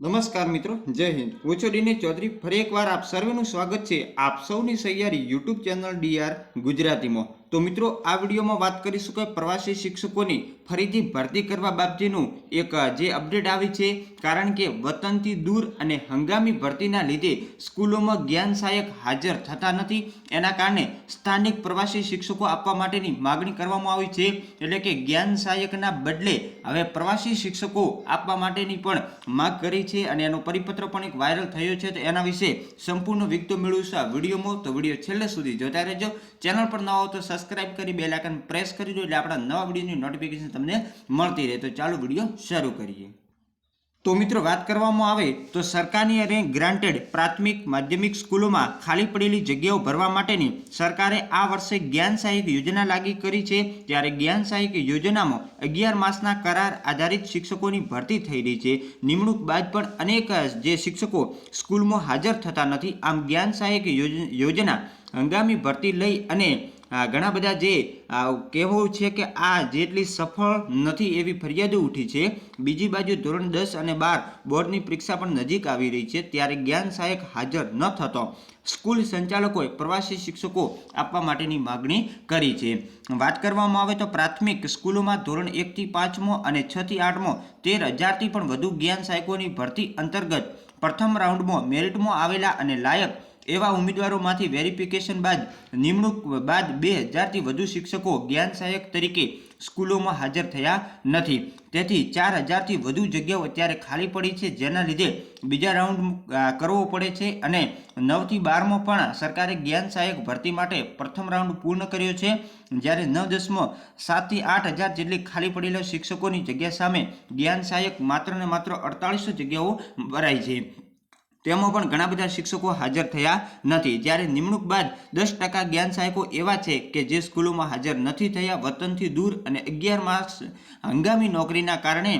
નમસ્કાર મિત્રો, જય હિન્દ. હું છું ચૌધરી, ફરી એકવાર આપ સર્વેનું સ્વાગત છે આપ સૌની સહિયારી યુટ્યુબ ચેનલ ડીઆર ગુજરાતીમાં. તો મિત્રો, આ વિડીયોમાં વાત કરીશું કે પ્રવાસી શિક્ષકોની ફરીથી ભરતી કરવા બાબતેનું એક, જે અપડેટ આવી છે, કારણ કે વતનથી દૂર અને હંગામી ભરતીના લીધે સ્કૂલોમાં જ્ઞાન સહાયક હાજર થતા નથી. એના કારણે સ્થાનિક પ્રવાસી શિક્ષકો આપવા માટેની માગણી કરવામાં આવી છે. એટલે કે જ્ઞાન સહાયકના બદલે હવે પ્રવાસી શિક્ષકો આપવા માટેની પણ માગ કરી છે અને એનો પરિપત્ર પણ એક વાયરલ થયો છે. તો એના વિશે સંપૂર્ણ વિગતો મેળવીશું આ વિડીયોમાં. તો વીડિયો છેલ્લે સુધી જોતા રહેજો. ચેનલ પર ન હો તો સબસ્ક્રાઇબ કરી બેલ આઇકન પ્રેસ કરી દો એટલે આપણા નવા વિડીયોની નોટિફિકેશન તમને મળતી રહે. તો ચાલો વીડિયો શરૂ કરીએ. તો મિત્રો વાત કરવામાં આવે તો સરકારની રેન્ક ગ્રાન્ટેડ પ્રાથમિક માધ્યમિક સ્કૂલોમાં ખાલી પડેલી જગ્યાઓ ભરવા માટેની સરકારે આ વર્ષે જ્ઞાન સહાયક યોજના લાગી કરી છે. ત્યારે જ્ઞાન સહાયક યોજનામાં અગિયાર માસના કરાર આધારિત શિક્ષકોની ભરતી થઈ રહી છે. નિમણૂક બાદ પણ અનેક જે શિક્ષકો સ્કૂલમાં હાજર થતા નથી. આમ જ્ઞાન સહાયક યોજના હંગામી ભરતી લઈ અને ઘણા બધા જે કહેવું છે કે આ જેટલી સફળ નથી એવી ફરિયાદો ઉઠી છે. બીજી બાજુ ધોરણ દસ અને બાર બોર્ડની પરીક્ષા પણ નજીક આવી રહી છે ત્યારે જ્ઞાન સહાયક હાજર ન થતો. સ્કૂલ સંચાલકોએ પ્રવાસી શિક્ષકો આપવા માટેની માગણી કરી છે. વાત કરવામાં આવે તો પ્રાથમિક સ્કૂલોમાં ધોરણ એકથી પાંચમો અને છથી આઠમો, તેર હજારથી પણ વધુ જ્ઞાન સહાયકોની ભરતી અંતર્ગત પ્રથમ રાઉન્ડમાં મેરિટમાં આવેલા અને લાયક એવા ઉમેદવારોમાંથી વેરિફિકેશન બાદ, નિમણૂક બાદ બે હજારથી વધુ શિક્ષકો જ્ઞાન સહાયક તરીકે સ્કૂલોમાં હાજર થયા નથી. તેથી ચાર હજારથી વધુ જગ્યાઓ અત્યારે ખાલી પડી છે, જેના લીધે બીજા રાઉન્ડ કરવો પડે છે અને નવથી બારમાં પણ સરકારે જ્ઞાન સહાયક ભરતી માટે પ્રથમ રાઉન્ડ પૂર્ણ કર્યો છે. જ્યારે નવ દસમાં સાતથી આઠ હજાર જેટલી ખાલી પડેલા શિક્ષકોની જગ્યા સામે જ્ઞાન સહાયક માત્ર ને માત્ર અડતાળીસો જગ્યાઓ ભરાઈ છે. તેમાં પણ ઘણા બધા શિક્ષકો હાજર થયા નથી. જ્યારે નિમણૂક બાદ દસ ટકા જ્ઞાન સહાયકો એવા છે કે જે સ્કૂલોમાં હાજર નથી થયા, વતનથી દૂર અને અગિયાર માસ હંગામી નોકરીના કારણે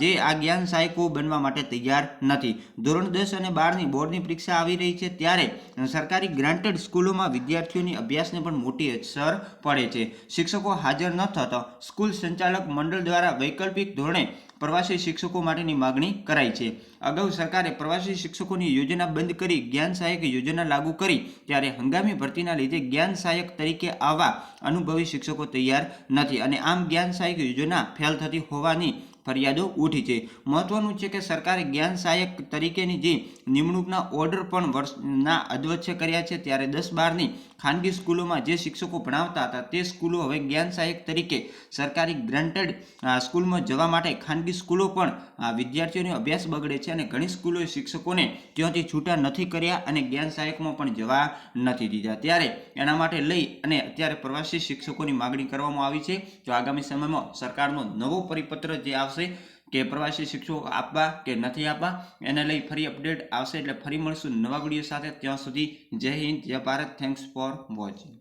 જે આ જ્ઞાન સહાયકો બનવા માટે તૈયાર નથી. ધોરણ દસ અને બારની બોર્ડની પરીક્ષા આવી રહી છે ત્યારે સરકારી ગ્રાન્ટેડ સ્કૂલોમાં વિદ્યાર્થીઓની અભ્યાસને પણ મોટી અસર પડે છે. શિક્ષકો હાજર ન થતા સ્કૂલ સંચાલક મંડળ દ્વારા વૈકલ્પિક ધોરણે પ્રવાસી શિક્ષકો માટેની માગણી કરાઈ છે. અગાઉ સરકારે પ્રવાસી શિક્ષકોની યોજના બંધ કરી, જ્ઞાન સહાયક યોજના લાગુ કરી, ત્યારે હંગામી ભરતીના લીધે જ્ઞાન સહાયક તરીકે આવા અનુભવી શિક્ષકો તૈયાર નથી. અને આમ જ્ઞાન સહાયક યોજના ફેલ થતી હોવાની ફરિયાદો ઉઠી છે. મહત્વનું છે કે સરકારે જ્ઞાન સહાયક તરીકેની જે નિમણૂકના ઓર્ડર પણ વર્ષના અધવચ્ચે કર્યા છે, ત્યારે દસ બારની ખાનગી સ્કૂલોમાં જે શિક્ષકો ભણાવતા હતા, તે સ્કૂલો હવે જ્ઞાન સહાયક તરીકે સરકારી ગ્રાન્ટેડ સ્કૂલમાં જવા માટે ખાનગી સ્કૂલો પણ વિદ્યાર્થીઓનો અભ્યાસ બગડે છે અને ઘણી સ્કૂલોએ શિક્ષકોને ત્યાંથી છૂટા નથી કર્યા અને જ્ઞાન સહાયકમાં પણ જવા નથી દીધા. ત્યારે એના માટે લઈ અને અત્યારે પ્રવાસી શિક્ષકોની માગણી કરવામાં આવી છે. તો આગામી સમયમાં સરકારનો નવો પરિપત્ર જે આવશે કે પ્રવાસી શિક્ષકો આપવા કે નથી આપવા, એને લઈ ફરી અપડેટ આવશે એટલે ફરી મળશું નવા વીડિયો સાથે. ત્યાં સુધી જય હિન્દ, જય ભારત. Thanks for watching